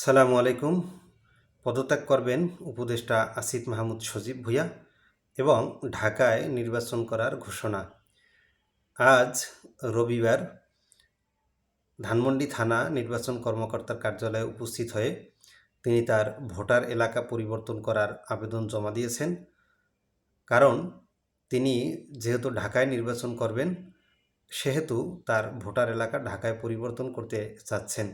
সালামু আলাইকুম। পদত্যাগ করবেন উপদেষ্টা আসিফ মাহমুদ সজীব ভুঁইয়া এবং ঢাকায় নির্বাচন করার ঘোষণা। আজ রবিবার ধানমন্ডি থানা নির্বাচন কর্মকর্তার কার্যালয়ে উপস্থিত হয়ে তিনি তার ভোটার এলাকা পরিবর্তন করার আবেদন জমা দিয়েছেন। কারণ তিনি যেহেতু ঢাকায় নির্বাচন করবেন, সেহেতু তার ভোটার এলাকা ঢাকায় পরিবর্তন করতে চাচ্ছেন।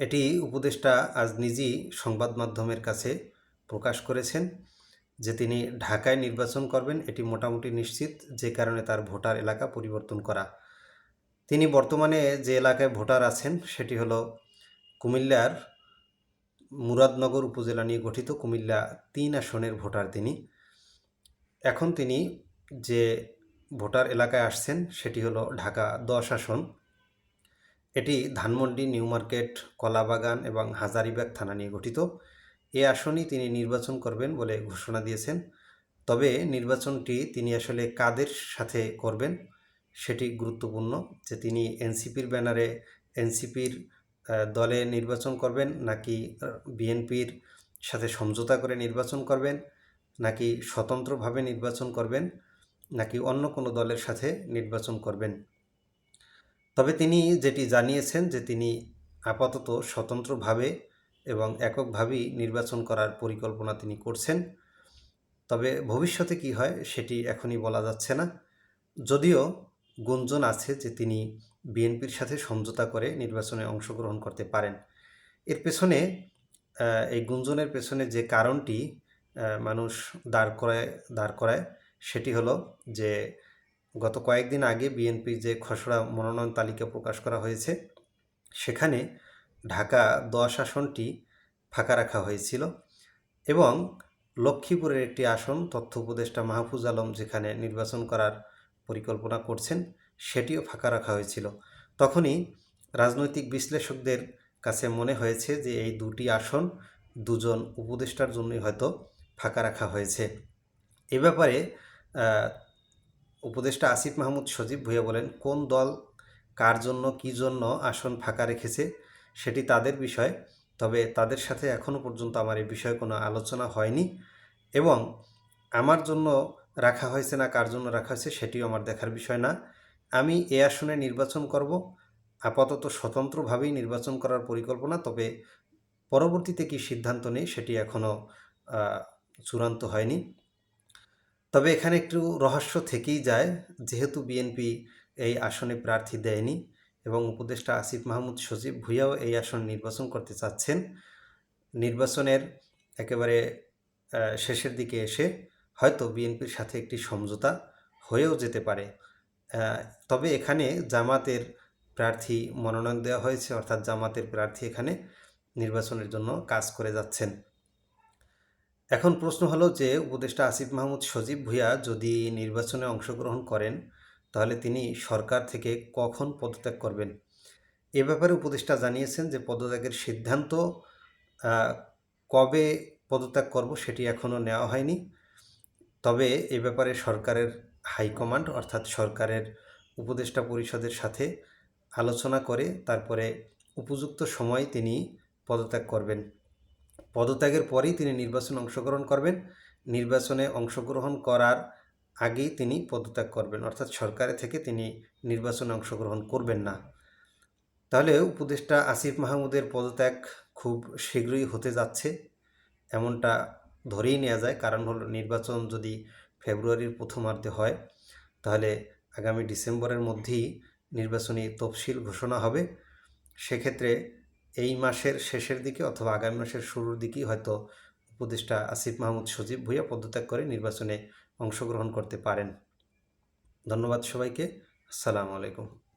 এটি উপদেষ্টা আজ নিজেই সংবাদ মাধ্যমের কাছে প্রকাশ করেছেন যে তিনি ঢাকায় নির্বাচন করবেন, এটি মোটামুটি নিশ্চিত যে কারণে তার ভোটার এলাকা পরিবর্তন করা। তিনি বর্তমানে যে এলাকায় ভোটার আছেন, সেটি হলো কুমিল্লার মুরাদনগর উপজেলা নিয়ে গঠিত কুমিল্লা তিন আসনের ভোটার তিনি। এখন তিনি যে ভোটার এলাকায় আসছেন, সেটি হলো ঢাকা দশ আসন। এটি ধানমন্ডি, নিউ মার্কেট, কলাবাগান এবং হাজারিবাগ থানা নিয়ে গঠিত। এ আসনই তিনি নির্বাচন করবেন বলে ঘোষণা দিয়েছেন। তবে নির্বাচনটি তিনি আসলে কাদের সাথে করবেন সেটি গুরুত্বপূর্ণ যে তিনি এনসিপির ব্যানারে এনসিপির দলে নির্বাচন করবেন নাকি বিএনপির সাথে সমঝোতা করে নির্বাচন করবেন নাকি স্বতন্ত্রভাবে নির্বাচন করবেন নাকি অন্য কোনো দলের সাথে নির্বাচন করবেন। তবে তিনি যেটি জানিয়েছেন যে তিনি আপাতত স্বতন্ত্রভাবে এবং এককভাবেই নির্বাচন করার পরিকল্পনা তিনি করছেন। তবে ভবিষ্যতে কি হয় সেটি এখনই বলা যাচ্ছে না। যদিও গুঞ্জন আছে যে তিনি বিএনপির সাথে সমঝোতা করে নির্বাচনে অংশগ্রহণ করতে পারেন। এর পেছনে এই গুঞ্জনের পেছনে যে কারণটি মানুষ দাঁড় করায় দাঁড় করায় সেটি হলো যে গত কয়েকদিন আগে বিএনপির যে খসড়া মনোনয়ন তালিকা প্রকাশ করা হয়েছে, সেখানে ঢাকা দশ আসনটি ফাঁকা রাখা হয়েছিল এবং লক্ষ্মীপুরের একটি আসন তথ্য উপদেষ্টা মাহফুজ আলম যেখানে নির্বাচন করার পরিকল্পনা করছেন, সেটিও ফাঁকা রাখা হয়েছিল। তখনই রাজনৈতিক বিশ্লেষকদের কাছে মনে হয়েছে যে এই দুটি আসন দুজন উপদেষ্টার জন্যই হয়তো ফাঁকা রাখা হয়েছে। এ ব্যাপারে উপদেষ্টা আসিফ মাহমুদ সজীব ভুইয়া বলেন, কোন দল কার জন্য, কী জন্য আসন ফাঁকা রেখেছে সেটি তাদের বিষয়, তবে তাদের সাথে এখনও পর্যন্ত আমার এই বিষয়ে কোনো আলোচনা হয়নি এবং আমার জন্য রাখা হয়েছে না, কার জন্য রাখা হয়েছে সেটিও আমার দেখার বিষয় না। আমি এ আসনে নির্বাচন করব। আপাতত স্বতন্ত্রভাবেই নির্বাচন করার পরিকল্পনা, তবে পরবর্তীতে কি সিদ্ধান্ত নেই সেটি এখনও চূড়ান্ত হয়নি। তবে এখানে একটু রহস্য থেকেই যায়, যেহেতু বিএনপি এই আসনে প্রার্থী দেয়নি এবং উপদেষ্টা আসিফ মাহমুদ সজীব ভুইয়াও এই আসন নির্বাচন করতে চাচ্ছেন। নির্বাচনের একেবারে শেষের দিকে এসে হয়তো বিএনপির সাথে একটি সমঝোতা হয়েও যেতে পারে। তবে এখানে জামাতের প্রার্থী মনোনয়ন দেওয়া হয়েছে, অর্থাৎ জামাতের প্রার্থী এখানে নির্বাচনের জন্য কাজ করে যাচ্ছেন। এখন প্রশ্ন হলো যে উপদেষ্টা আসিফ মাহমুদ সজীব ভুইয়া যদি নির্বাচনে অংশগ্রহণ করেন, তাহলে তিনি সরকার থেকে কখন পদত্যাগ করবেন? এ ব্যাপারে উপদেষ্টা জানিয়েছেন যে পদত্যাগের সিদ্ধান্ত কবে পদত্যাগ করব সেটি এখনও নেওয়া হয়নি। তবে এ ব্যাপারে সরকারের হাইকমান্ড অর্থাৎ সরকারের উপদেষ্টা পরিষদের সাথে আলোচনা করে তারপরে উপযুক্ত সময় তিনি পদত্যাগ করবেন। পদত্যাগের পরেই তিনি নির্বাচনে অংশগ্রহণ করবেন। নির্বাচনে অংশগ্রহণ করার আগেই তিনি পদত্যাগ করবেন। অর্থাৎ সরকারে থেকে তিনি নির্বাচনে অংশগ্রহণ করবেন না। তাহলে উপদেষ্টা আসিফ মাহমুদের পদত্যাগ খুব শীঘ্রই হতে যাচ্ছে। এমনটা ধরেই নেওয়া যায়। কারণ হলো নির্বাচন যদি ফেব্রুয়ারির প্রথমার্ধে হয়, তাহলে আগামী ডিসেম্বরের মধ্যেই নির্বাচনী তফসিল ঘোষণা হবে। সেক্ষেত্রে এই মাসের শেষের দিকে অথবা আগামী মাসের শুরুর দিকেই হয়তো উপদেষ্টা আসিফ মাহমুদ সজীব ভূয়া পদত্যাগ করে নির্বাচনে অংশগ্রহণ করতে পারেন। ধন্যবাদ সবাইকে। আসসালামু আলাইকুম।